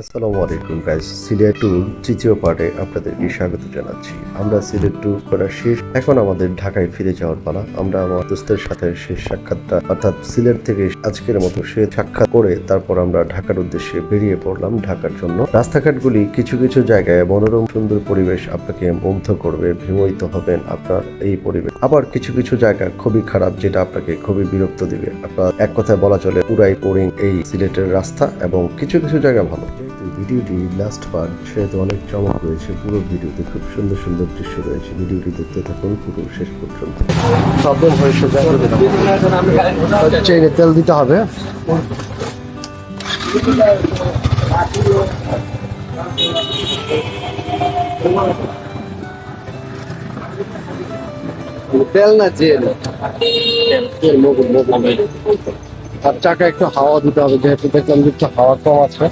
আসসালামু আলাইকুম guys Sylhet tour তৃতীয় পার্টে আপনাদেরকে স্বাগত জানাচ্ছি। আমরা সিলেট ট্যুর করা শেষ। এখন আমাদের ঢাকায় ফিরে যাওয়ার পালা। আমরা আমার দোস্তের সাথে শেষ সাক্ষাৎটা অর্থাৎ সিলেট থেকে আজকের মতো সে সাক্ষাৎ করে তারপর আমরা ঢাকার উদ্দেশ্যে বেরিয়ে পড়লাম ঢাকার জন্য। রাস্তাঘাটগুলি কিছু কিছু জায়গায় মনোরম, সুন্দর পরিবেশ আপনাকে মুগ্ধ করবে, বিমোহিত হবেন আপনার এই পরিবেশ। আবার কিছু কিছু জায়গা খুবই খারাপ যেটা আপনাকে খুবই বিরক্ত দিবে। আপনার এক কথায় বলা চলে, পুরাই বোরিং এই সিলেটের রাস্তা এবং কিছু কিছু জায়গা ভালো। ভিডিওটি লাস্ট পার্ট সেহেতু অনেক চমক রয়েছে পুরো ভিডিওতে খুব সুন্দর সুন্দর দৃশ্য রয়েছে। ভিডিওটি দেখতে থাকুন পুরো শেষ পর্যন্ত। প্রবলেম চেইনে তেল দিতে হবে। তেল না জেল। আর চাকা একটু হাওয়া দিতে হবে যেহেতু দেখলাম যে একটু হাওয়া কম আছে।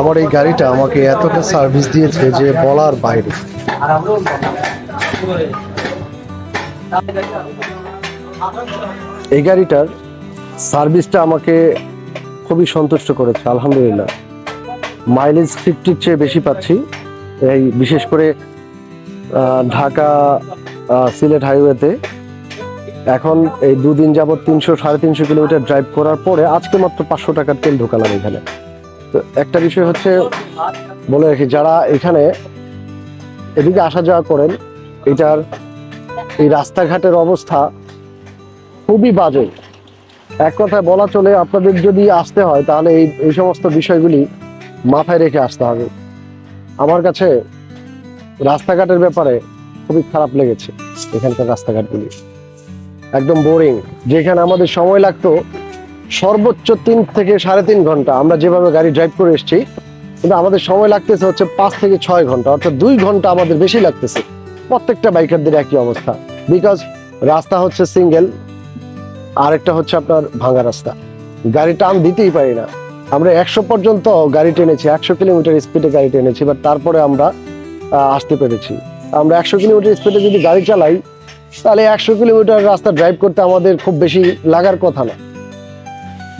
আমার এই গাড়িটা আমাকে এতটা সার্ভিস দিয়েছে যে বলার বাইরে। এই গাড়িটার সার্ভিসটা আমাকে খুবই সন্তুষ্ট করেছে, আলহামদুলিল্লাহ। মাইলেজ ফিফটির চেয়ে বেশি পাচ্ছি। এই বিশেষ করে ঢাকা সিলেট হাইওয়েতে। এখন এই দুদিন যাবৎ তিনশো, সাড়ে তিনশো কিলোমিটার ড্রাইভ করার পরে আজকে মাত্র পাঁচশো টাকার তেল ঢোকালাম এখানে। তো একটা বিষয় হচ্ছে, বলে রাখি, যারা এখানে এদিকে আসা যাওয়া করেন, এটার এই রাস্তাঘাটের অবস্থা খুবই বাজে। এক কথায় বলা চলে, আপনাদের যদি আসতে হয়, তাহলে এই এই সমস্ত বিষয়গুলি মাথায় রেখে আসতে হবে। আমার কাছে রাস্তাঘাটের ব্যাপারে খুবই খারাপ লেগেছে এখানকার রাস্তাঘাটগুলি। একদম বোরিং যেখানে আমাদের সময় লাগতো সর্বোচ্চ তিন থেকে সাড়ে তিন ঘণ্টা। আমরা যেভাবে গাড়ি ড্রাইভ করে এসেছি, কিন্তু আমাদের সময় লাগতেছে হচ্ছে পাঁচ থেকে ছয় ঘণ্টা, অর্থাৎ দুই ঘণ্টা আমাদের বেশি লাগতেছে। প্রত্যেকটা বাইকারদের একই অবস্থা। বিকজ রাস্তা হচ্ছে সিঙ্গেল আরেকটা হচ্ছে আপনার ভাঙা রাস্তা। গাড়ি টান দিতেই পারি না। আমরা একশো পর্যন্ত গাড়ি টেনেছি, একশো কিলোমিটার স্পিডে গাড়ি টেনেছি বাট তারপরে আমরা আসতে পেরেছি। আমরা একশো কিলোমিটার স্পিডে যদি গাড়ি চালাই, তাহলে একশো কিলোমিটার রাস্তা ড্রাইভ করতে আমাদের খুব বেশি লাগার কথা না।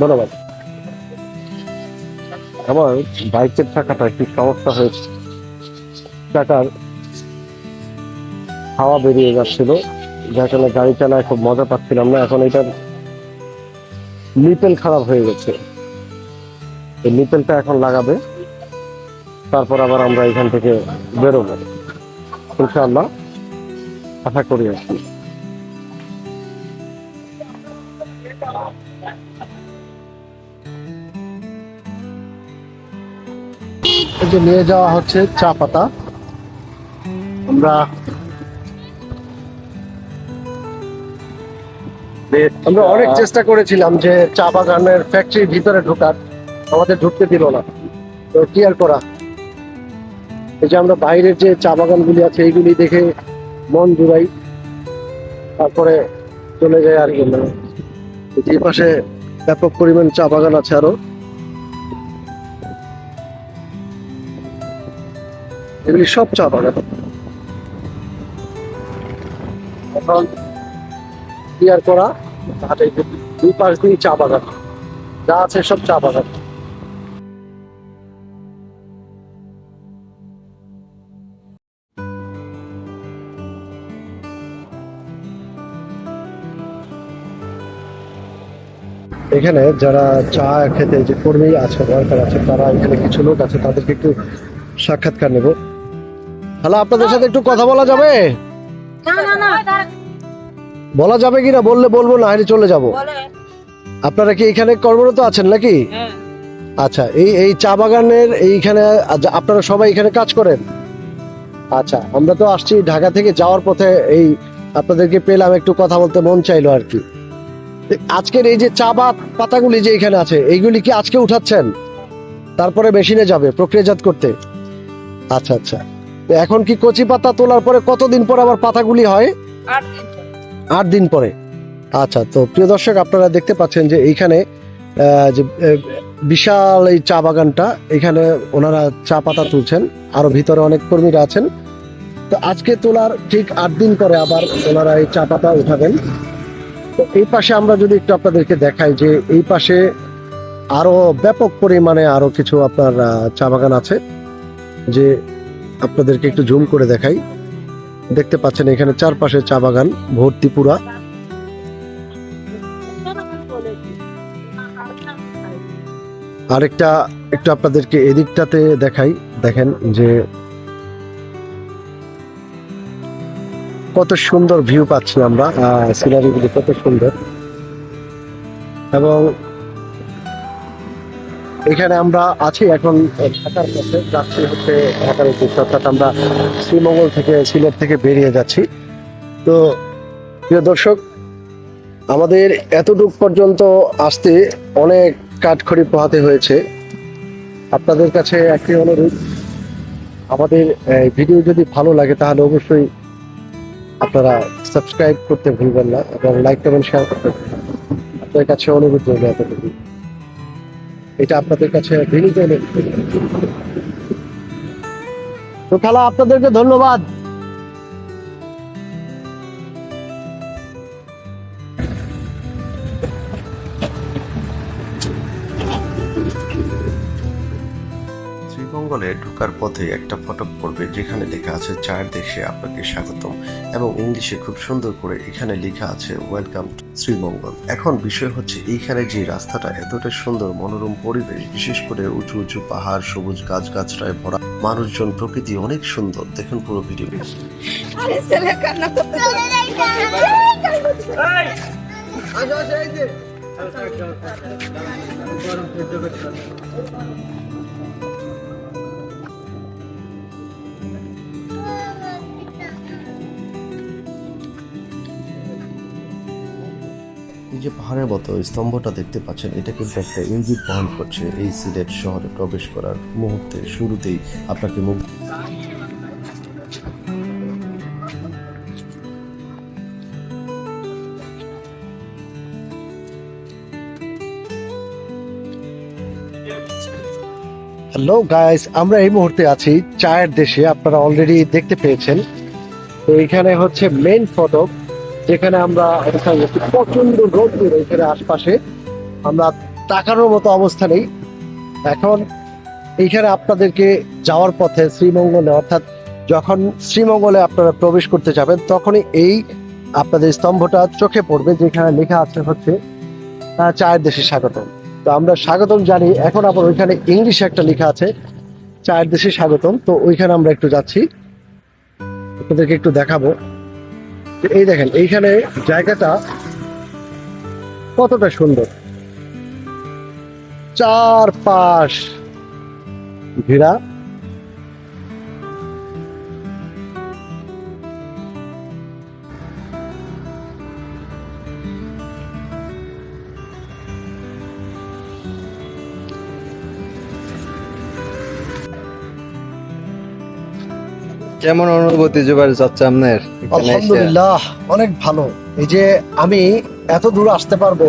ধন্যবাদ। আমার বাইকের চাকাটা একটু সমস্যা হয়েছে। চাকার হাওয়া বেরিয়ে যাচ্ছিল। যার কারণে গাড়ি চালায় খুব মজা পাচ্ছিলাম না। এখন এটার নিপেল খারাপ হয়ে গেছে। এই নিপেলটা এখন লাগাবে। তারপর আবার আমরা এখান থেকে বেরোবো। ইনশাআল্লাহ আশা করি কি। যে নিয়ে যাওয়া হচ্ছে চা পাতা। আমরা আমরা অনেক চেষ্টা করেছিলাম যে চা বাগানের ফ্যাক্টরির ভিতরে ঢোকার। আমাদের ঢুকতে দিল না। তো কি আর করা? এই যে আমরা বাইরের যে চা বাগানগুলি আছে, এইগুলি দেখে মন জুড়াই। তারপরে চলে যায় আর কি মানে। যে পাশে ব্যাপক পরিমাণ চা বাগান আছে আরও। এগুলি সব চা বাগান। এখন ক্লিয়ার করা যে দুই পাশ দিয়ে চা বাগান। যা আছে সব চা বাগান। এখানে যারা চা খেতে যে কর্মী আছে ওয়ার্কার আছে তারা এখানে কিছু লোক আছে তাদেরকে একটু সাক্ষাৎকার নেব। হ্যালো আপনাদের সাথে একটু কথা বলা যাবে? বলা যাবে কিনা? বললে বলব না হলে চলে যাব। আপনারা কি এখানে কর্মরত আছেন নাকি? হ্যাঁ। আচ্ছা এই এই চা বাগানের এইখানে আপনারা সবাই এখানে কাজ করেন? আচ্ছা আমরা তো আসছি ঢাকা থেকে যাওয়ার পথে এই আপনাদেরকে পেলাম একটু কথা বলতে মন চাইলো আর কি। আজকের এই যে চা বা পাতাগুলি যে এখানে আছে এইগুলি কি আজকে উঠাচ্ছেন? তারপরে মেশিনে যাবে প্রক্রিয়াজাত করতে। আচ্ছা আচ্ছা। তো এখন কি কচি পাতা তোলার পরে কতদিন পরে আবার পাতাগুলি হয়? আট দিন পরে। আট দিন পরে। আচ্ছা তো প্রিয় দর্শক আপনারা দেখতে পাচ্ছেন যে এইখানে যে বিশাল এই চা বাগানটা এখানে ওনারা চা পাতা তুলছেন। আরও ভিতরে অনেক কর্মীরা আছেন। তো আজকে তোলার ঠিক আট দিন পরে আবার ওনারা এই চা পাতা উঠাবেন। তো এই পাশে আমরা যদি একটু আপনাদেরকে দেখাই যে এই পাশে আরও ব্যাপক পরিমাণে আরও কিছু আপনার চা বাগান আছে। যে আপনাদেরকে একটু জুম করে দেখাই। দেখতে পাচ্ছেন এখানে চারপাশে চা বাগান, ভর্তি পুরা। আরেকটা একটু আপনাদেরকে এদিকটাতে দেখাই। দেখেন যে কত সুন্দর ভিউ পাচ্ছি আমরা। সিনারিগুলি কত সুন্দর। এবং এখানে আমরা আছি এখন ঢাকার পথে যাচ্ছি হচ্ছে ঢাকার উদ্দেশ্যে, অর্থাৎ আমরা শ্রীমঙ্গল থেকে সিলেট থেকে বেরিয়ে যাচ্ছি। তো, প্রিয় দর্শক, আমাদের এতটুক পর্যন্ত আসতে অনেক কাঠখড়ি পোহাতে হয়েছে। আপনাদের কাছে একটি অনুরোধ, আমাদের ভিডিও যদি ভালো লাগে তাহলে অবশ্যই আপনারা সাবস্ক্রাইব করতে ভুলবেন না এবং লাইক, কমেন্ট শেয়ার করতে আপনাদের কাছে অনুরোধ রইল এতটুকু এটা আপনাদের কাছে বিনীত অনুরোধ। তো খালা, আপনাদেরকে ধন্যবাদ। শ্রীমঙ্গলে ঢোকার পথে একটা ফটক পড়বে, যেখানে আছে চার দেশে আপনাকে স্বাগতম এবং ইংলিশে খুব সুন্দর করে এখানে লেখা আছে ওয়েলকাম টু শ্রীমঙ্গল এখন বিষয় হচ্ছে এইখানে যে রাস্তাটা এতটা সুন্দর মনোরম পরিবেশ বিশেষ করে উঁচু উঁচু পাহাড় সবুজ গাছগাছড়ায় ভরা মানুষজন প্রকৃতি অনেক সুন্দর দেখুন পুরো ভিডিও আরে এই যে পাহাড়ের মতো স্তম্ভটা দেখতে পাচ্ছেন, এটা কিন্তু একটা ইঙ্গিত বহন করছে এই সিলেট শহরে প্রবেশ করার মুহূর্তে শুরুতেই আপনাকে মুখ হ্যালো গাইস আমরা এই মুহূর্তে আছি চায়ের দেশে, আপনারা অলরেডি দেখতে পেয়েছেন। তো এখানে হচ্ছে মেইন ফটক যেখানে আমরা অবস্থান করছি। প্রচণ্ড রোদ্দুর এখানে আশপাশে। আমরা তাকানোর মতো অবস্থা নেই। এখন এইখানে আপনাদেরকে যাওয়ার পথে শ্রীমঙ্গলে, অর্থাৎ যখন শ্রীমঙ্গলে আপনারা প্রবেশ করতে যাবেন, তখনই এই আপনাদের স্তম্ভটা চোখে পড়বে, যেখানে লেখা আছে হচ্ছে চায়ের দেশে স্বাগতম। তো আমরা স্বাগতম জানি। এখন আবার ওইখানে ইংলিশে একটা লেখা আছে, চায়ের দেশে স্বাগতম। তো ওইখানে আমরা একটু যাচ্ছি। আপনাদেরকে একটু দেখাবো। এই দেখেন এইখানে জায়গাটা কতটা সুন্দর। চারপাশ ঘেরা। কেমন অনুভূতি জোবার যাচ্ছে আপনার আলহামদুলিল্লাহ, অনেক ভালো। এই যে আমি এত দূর আসতে পারব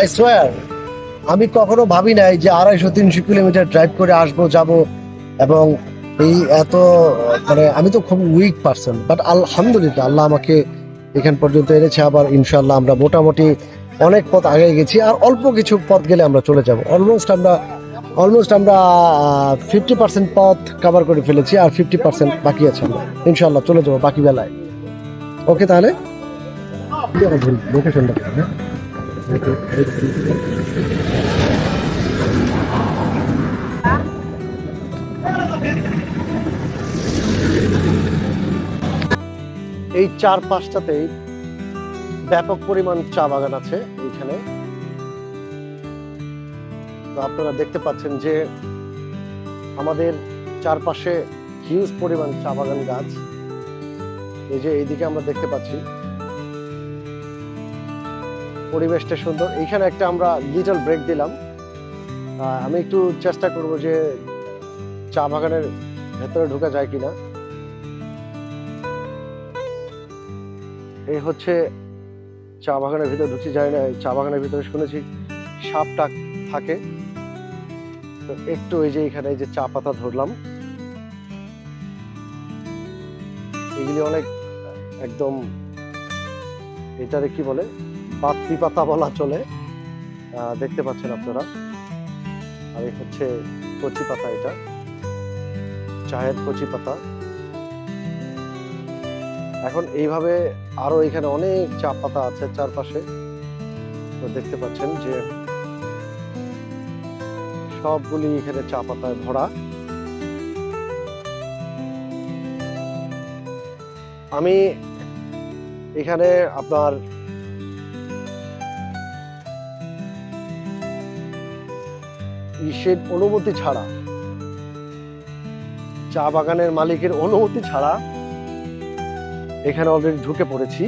আই সোয়ার আমি কখনো ভাবি নাই যে আড়াইশো, তিনশো কিলোমিটার ড্রাইভ করে আসব, যাব, এবং এই এত মানে আমি তো খুব উইক পারসন বাট আলহামদুলিল্লাহ, আল্লাহ আমাকে এখান পর্যন্ত এনেছে। আবার ইনশাল্লাহ আমরা মোটামুটি অনেক পথ আগে গেছি, আর অল্প কিছু পথ গেলে আমরা চলে যাব। অলমোস্ট আমরা অলমোস্ট আমরা ফিফটি পার্সেন্ট পথ কভার করে ফেলেছি আর ফিফটি পার্সেন্ট বাকি আছে আমরা। ইনশাল্লাহ চলে যাব বাকি বেলায়। ওকে তাহলে? হ্যাঁ? এই চার পাঁচটাতেই ব্যাপক পরিমাণ চা বাগান আছে। আপনারা দেখতে পাচ্ছেন যে আমাদের চারপাশে হিউজ পরিমাণ চা বাগান গাছ। এই যে এইদিকে আমরা দেখতে পাচ্ছি। পরিবেশটা সুন্দর। এইখানে একটা আমরা লিটল ব্রেক দিলাম। আমি একটু চেষ্টা করব যে চা বাগানের ভেতরে ঢোকা যায় কিনা। এই হচ্ছে চা বাগানের ভিতরে ঢুকছি যায় না চা বাগানের ভিতরে শুনেছি সাপ টাক থাকে। তো একটু ওই যে এখানে যে চা পাতা ধরলাম। এগুলি অনেক একদম এটারে কি বলে? পাত্রি পাতা বলা চলে। দেখতে পাচ্ছেন আপনারা। আর এই হচ্ছে কচি পাতা এটা। চায়ের কচি পাতা। এখন এইভাবে আরও এখানে অনেক চা পাতা আছে চারপাশে। তো দেখতে পাচ্ছেন যে সবগুলি এখানে চা পাতায় ভরা। আমি এখানে আপনার ইসের অনুমতি ছাড়া, চা বাগানের মালিকের অনুমতি ছাড়া এখানে অলরেডি ঢুকে পড়েছি।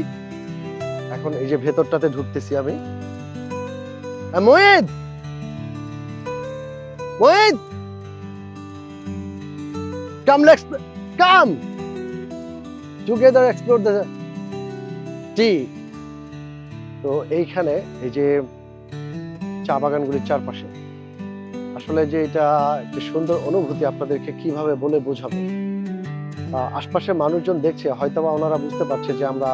এখন এই যে ভেতরটাতে ঢুকতেছি আমি। Mohit come let's come together explore the টি তো এইখানে এই যে চা বাগানগুলির চারপাশে, আসলে যে এটা একটা সুন্দর অনুভূতি আপনাদেরকে কীভাবে বলে বোঝাবো আশপাশে মানুষজন দেখছে, হয়তোবা ওনারা বুঝতে পারছে যে আমরা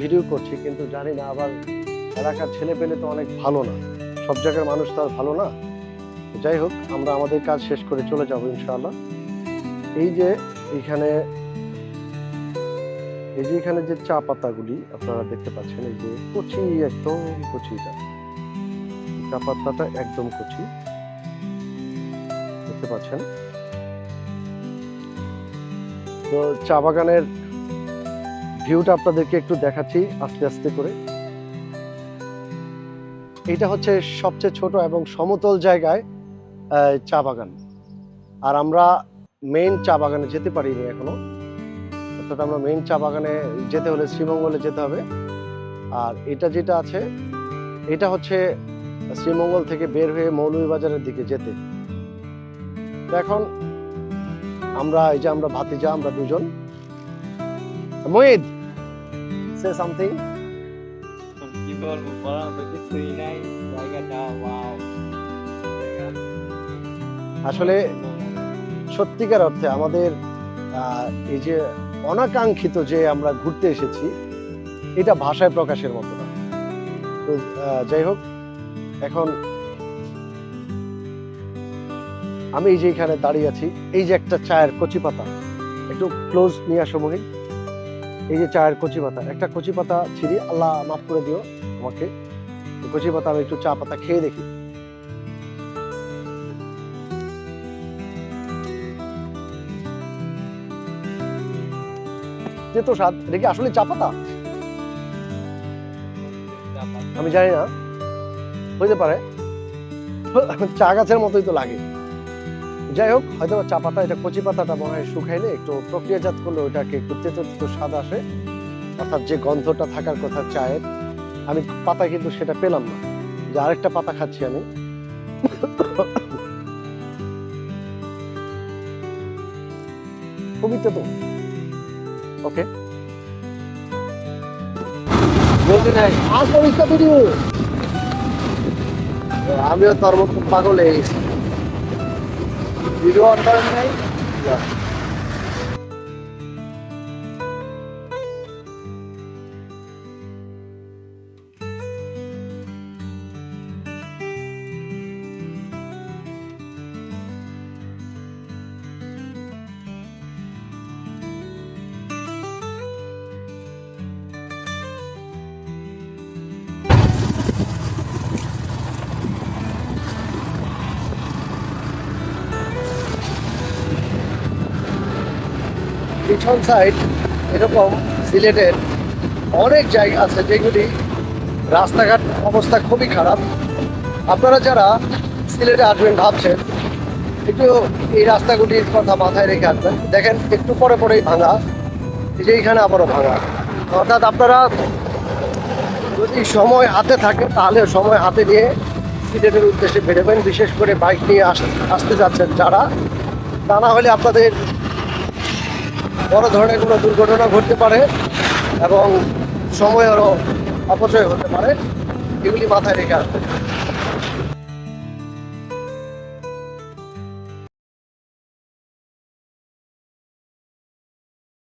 ভিডিও করছি, কিন্তু জানি না, আবার এলাকার ছেলে পেলে তো অনেক ভালো না। সব জায়গার মানুষ তো আর ভালো না। যাই হোক, আমরা আমাদের কাজ শেষ করে চলে যাব ইনশাআল্লাহ। এই যে এইখানে এই যে এখানে যে চা পাতাগুলি, আপনারা দেখতে পাচ্ছেন, এই যে কচি, একদম কচিটা। চা পাতাটা একদম কচি। দেখতে পাচ্ছেন? তো চা বাগানের ভিউটা আপনাদেরকে একটু দেখাচ্ছি আস্তে আস্তে করে। এটা হচ্ছে সবচেয়ে ছোট এবং সমতল জায়গায় চা বাগান। আর আমরা মেইন চা বাগানে যেতে পারিনি এখনও। অর্থাৎ আমরা মেইন চা বাগানে যেতে হলে শ্রীমঙ্গলে যেতে হবে। আর এটা যেটা আছে, এটা হচ্ছে শ্রীমঙ্গল থেকে বের হয়ে মৌলভীবাজারের দিকে যেতে। এখন আমরা, এই যে আমরা ভাতিজা, আমরা দুজন। মোহিত সে সামথিং কি বলব, বলার কিছুই নাই। জায়গাটা ওয়াও আসলে সত্যিকার অর্থে আমাদের এই যে অনাকাঙ্ক্ষিত যে আমরা ঘুরতে এসেছি, এটা ভাষায় প্রকাশের মতো না। তো যাই হোক, এখন আমি এই যে এখানে দাঁড়িয়ে আছি, এই যে একটা চায়ের কচি পাতা, একটু ক্লোজ নিয়ে আসো এই যে চায়ের কচি পাতা, একটা কচি পাতা ছিঁড়ি আল্লাহ মাফ করে দিও আমাকে। কচি পাতা আমি একটু চা পাতা খেয়ে দেখি। যে তো স্বাদ এটা কি আসলে চা পাতা আমি জানি না। হইতে পারে। চা গাছের মতোই তো লাগে। যাই হোক, হয়তো চা পাতা এটা কচি পাতাটা মনে হয় শুকাইলে একটু প্রক্রিয়াজাত করলে ওইটাকে একটু তেতো তেতো স্বাদ আসে। অর্থাৎ যে গন্ধটা থাকার কথা চায়ের, আমি পাতা কিন্তু সেটা পেলাম না। যে আরেকটা পাতা খাচ্ছি আমি। খুবই তেতো ওকে। আমিও তোর মতো পাগল এই ভিডিও অন করেন নাই? পিছন সাইড এরকম সিলেটের অনেক জায়গা আছে যেগুলি রাস্তাঘাট অবস্থা খুবই খারাপ। আপনারা যারা সিলেটে আসবেন ভাবছেন, একটু এই রাস্তাগুলির কথা মাথায় রেখে আসবেন। দেখেন, একটু পরে পরেই ভাঙা যে এইখানে আবারও ভাঙা। অর্থাৎ আপনারা যদি সময় হাতে থাকে, তাহলে সময় হাতে নিয়ে সিলেটের উদ্দেশ্যে বেরোবেন। বিশেষ করে বাইক নিয়ে আস আসতে যাচ্ছেন যারা, তা না হলে আপনাদের বড় ধরনের কোনো দুর্ঘটনা ঘটতে পারে এবং সময় আরও অপচয় হতে পারে, এগুলি মাথায় রেখে আসবে